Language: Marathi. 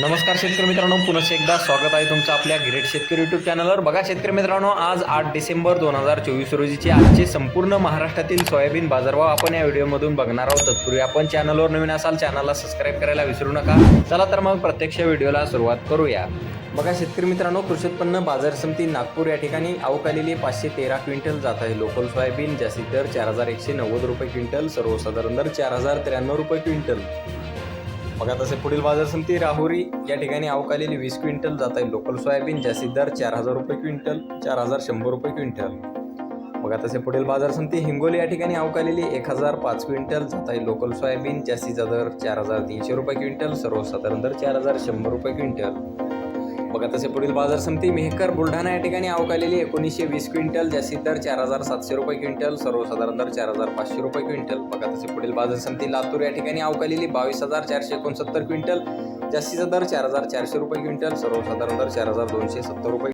नमस्कार शेतकरी मित्रांनो पुन्हा एकदा स्वागत आहे तुमचं आपल्या ग्रेट शेतकरी युट्यूब चॅनलवर बघा शेतकरी मित्रांनो आज आठ डिसेंबर दोन हजार चोवीस रोजीचे आजचे संपूर्ण महाराष्ट्रातील सोयाबीन बाजारभाव आपण या व्हिडिओमधून बघणार आहोत. तत्पूर्वी आपण चॅनलवर नवीन असाल चॅनलला सबस्क्राईब करायला विसरू नका. चला तर मग प्रत्यक्ष व्हिडिओला सुरुवात करूया. बघा शेतकरी मित्रांनो कृषी उत्पन्न बाजार समिती नागपूर या ठिकाणी अवकालेली पाचशे तेरा क्विंटल जात आहे लोकल सोयाबीन जास्तीत दर चार हजार एकशे नव्वद रुपये क्विंटल सर्वसाधारण दर चार हजार त्र्याण्णव रुपये क्विंटल. बघा तसे पुढील बाजार समिती राहुरी या ठिकाणी अवकालेली वीस क्विंटल जात आहे. लोकल सोयाबीन जास्तीत दर चार हजार रुपये क्विंटल चार हजार शंभर रुपये क्विंटल. बघा तसे पुढील बाजार समिती हिंगोली या ठिकाणी अवकालेली एक हजार पाच क्विंटल जात आहे. लोकल सोयाबीन जास्तीचा दर चार हजार तीनशे रुपये क्विंटल सर्वसाधारण दर चार हजार शंभर रुपये क्विंटल. बघा तसे पुढील बाजार समिती मेहकर बुलढाणा या ठिकाणी अवकालेली एकोणीसशे वीस क्विंटल जास्तीत दर चार हजार सातशे रुपये क्विंटल सर्वसाधारण दर चार हजार पाचशे रुपये क्विंटल. बघा तसे पुढील बाजार समिती लातूर या ठिकाणी अवकालेली बावीस हजार चारशे एकोणसत्तर क्विंटल जास्तीचा दर चार हजार चारशे रुपये क्विंटल सर्वसाधारण दर चार हजार दोनशे सत्तर रुपये